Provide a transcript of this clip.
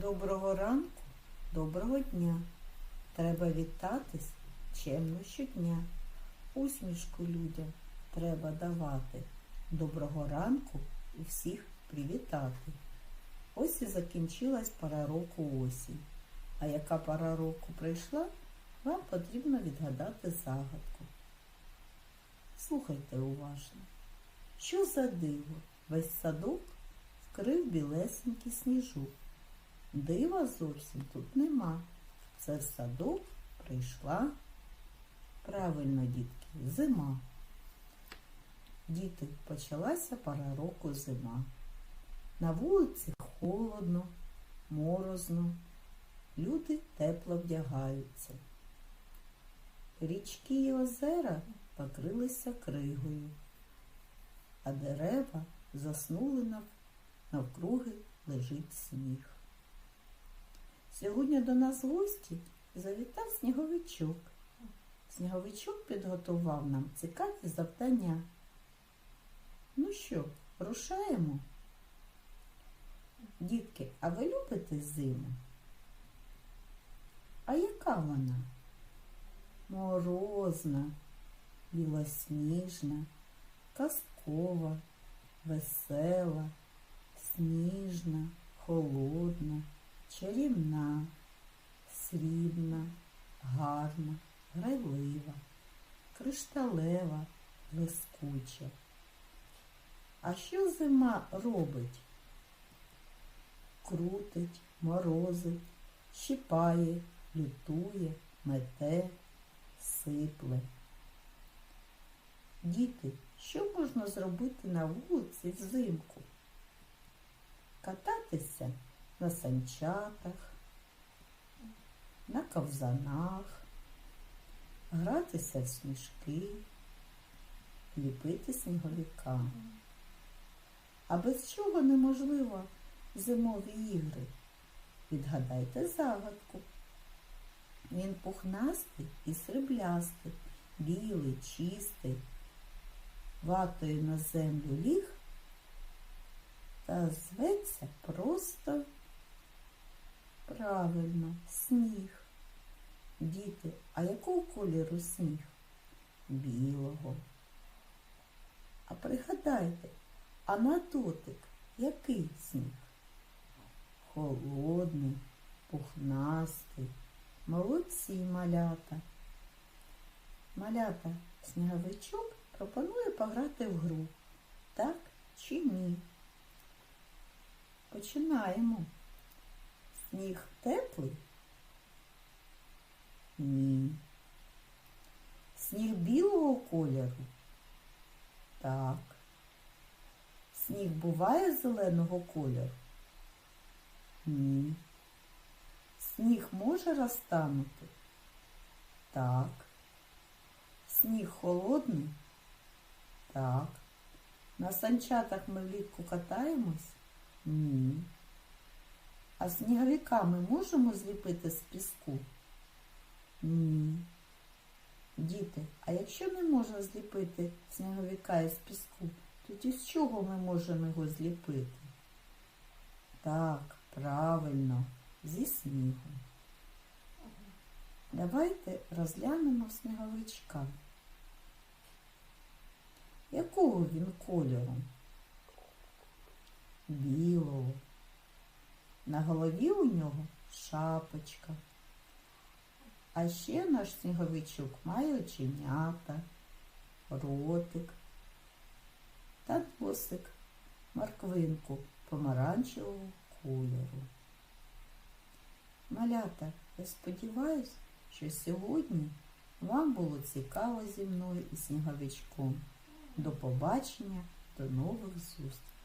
Доброго ранку, доброго дня. Треба вітатись чемно щодня. Усмішку людям треба давати. Доброго ранку і всіх привітати. Ось і закінчилась пора року осінь. А яка пора року прийшла, вам потрібно відгадати загадку. Слухайте уважно. Що за диво? Весь садок вкрив білесенький сніжок. Дива зовсім тут нема. Це в садок прийшла. Правильно, дітки, зима. Діти, почалася пора року зима. На вулиці холодно, морозно. Люди тепло вдягаються. Річки і озера покрилися кригою, а дерева заснули навкруги лежить сніг. Сьогодні до нас в гості завітав сніговичок. Сніговичок підготував нам цікаві завдання. Ну що, рушаємо? Дітки, а ви любите зиму? А яка вона? Морозна, білосніжна, казкова, весела, сніжна, холодна, чарівна, срібна, гарна, грайлива, кришталева, блискуча. А що зима робить? Крутить, морозить, щипає, лютує, мете, сипле. Діти, що можна зробити на вулиці взимку? Кататися на санчатах, на ковзанах, гратися в сніжки, ліпити сніговика. А без чого неможливо зимові ігри? Відгадайте загадку. Він пухнастий і сріблястий, білий, чистий, ватою на землю ліг та зветься просто правильно сніг. Діти, а якого кольору сніг? Білого. А пригадайте, а на дотик який сніг? Холодний, пухнастий. Молодці малята. Малята, сніговичок пропонує пограти в гру. Так чи ні? Починаємо. Сніг теплий? Ні. Сніг білого кольору? Так. Сніг буває зеленого кольору? Ні. Сніг може розтанути? Так. Сніг холодний? Так. На санчатах ми влітку катаємось? Ні. А сніговика ми можемо зліпити з піску? Ні. Діти, а якщо не можна зліпити сніговика із піску, тоді з чого ми можемо його зліпити? Так, правильно, зі снігу. Давайте розглянемо сніговичка. Якого він кольору? Білого. На голові у нього шапочка. А ще наш сніговичок має оченята, ротик та носик, морквинку помаранчевого кольору. Малята, я сподіваюся, що сьогодні вам було цікаво зі мною і сніговичком. До побачення, до нових зустрічей!